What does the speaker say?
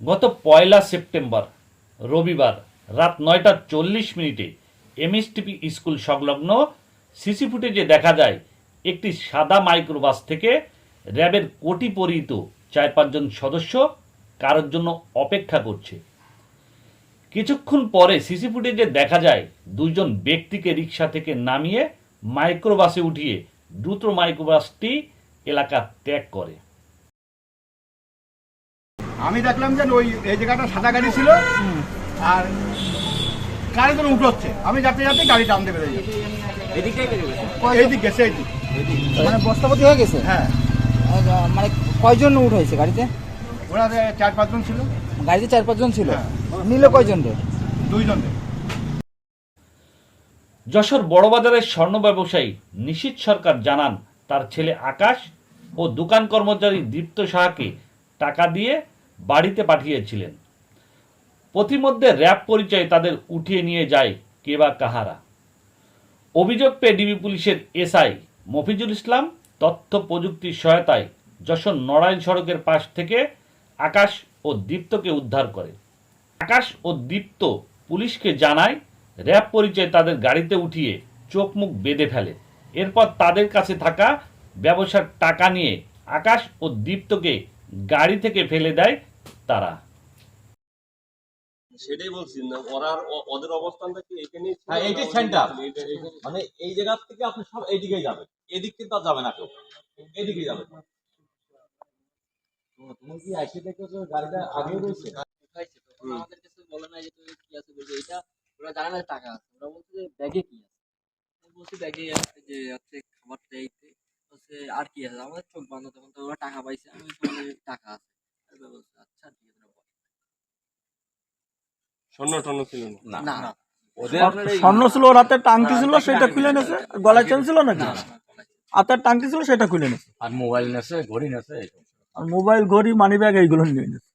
গত পয়লা সেপ্টেম্বর, রবিবার রাত নয়টা চল্লিশ মিনিটে এমএসটিপি স্কুল সংলগ্ন সিসি ফুটেজে দেখা যায়, একটি সাদা মাইক্রোবাস থেকে র্যাবের কোটি পরিহিত চার পাঁচজন সদস্য কারোর জন্য অপেক্ষা করছে। কিছুক্ষণ পরে সিসি ফুটেজে দেখা যায় দুজন ব্যক্তিকে রিক্সা থেকে নামিয়ে মাইক্রোবাসে উঠিয়ে দ্রুত মাইক্রোবাসটি এলাকা ত্যাগ করে। আমি দেখলাম যে ওই এই জায়গাটা সাদা গাড়ি ছিল। আর গাড়ি তো উঠোচ্ছে আমি যাতে যাতে গাড়ি টান দেবে এদিকটাই বেরিয়ে গেছে? এই দিক গেছে এই দিক। মানে বস্তাপতি হয়ে গেছে? হ্যাঁ। মানে কয়জন উঠ হয়েছে গাড়িতে? ওরা চার পাঁচজন ছিল। গাড়িতে চার পাঁচজন ছিল? হ্যাঁ। নিল কয়জন রে দুইজন যশোর বড়বাজারের স্বর্ণ ব্যবসায়ী নিশীত সরকার জানান তার ছেলে আকাশ ও দোকান কর্মচারী দীপ্ত সাহাকে টাকা দিয়ে পাঠিয়েছিলেন। পথিমধ্যে র্যাব পরিচয়ে তাদের উঠিয়ে নিয়ে যায় কে বা কাহারা। অভিযোগ পেয়ে ডিবি পুলিশের এসআই মফিজুল ইসলাম তথ্য প্রযুক্তির সহায়তায় যশোর নড়াইল সড়কের পাশ থেকে আকাশ ও দীপ্তকে উদ্ধার করে। আকাশ ও দীপ্ত পুলিশকে জানায়, র্যাব পরিচয় তাদের গাড়িতে উঠিয়ে চোখ মুখ বেঁধে ফেলে। এরপর তাদের কাছে থাকা ব্যবসার টাকা নিয়ে আকাশ ও দীপ্তকে গাড়ি থেকে ফেলে দেয় তারা। সেটাই বলছি না ওরা ওদের অবস্থানটা কি এখানেই হ্যাঁ। এইটা- এইটা- মানে এই জায়গা থেকে আপনি সব এইদিকেই যাবেন। এদিক কিন্তু আর যাবে না কেউ। এদিকেই যাবে তুমি কি এসে দেখেছ গাড়িটা আগে রয়েছে? উঠাইছে তো ওরা আমাদের কাছে বলে নাই যে তুমি কি আছে বলছে এটা ওরা জানে না টাকা আছে ওরা বলছে যে ব্যাগে কি আছে আমি ব্যাগে আছে যে হচ্ছে খাবারটা এইতে হচ্ছে আর কি আছে আমাদের চোখ বন্ধ তখন তো ওরা টাকা পাইছে আমি টাকা আছে? স্বর্ণ টর্ণ ছিল না? না। না। স্বর্ণ ছিল ওর হাতে টাংটি ছিল সেটা খুলে নেছে গলায় চেন ছিল নাকি। হাতের ছিল। সেটা খুলে নেছে আর মোবাইল নেছে ঘড়ি নেছে আর মোবাইল ঘড়ি মানি ব্যাগ এইগুলো নিয়ে নেছে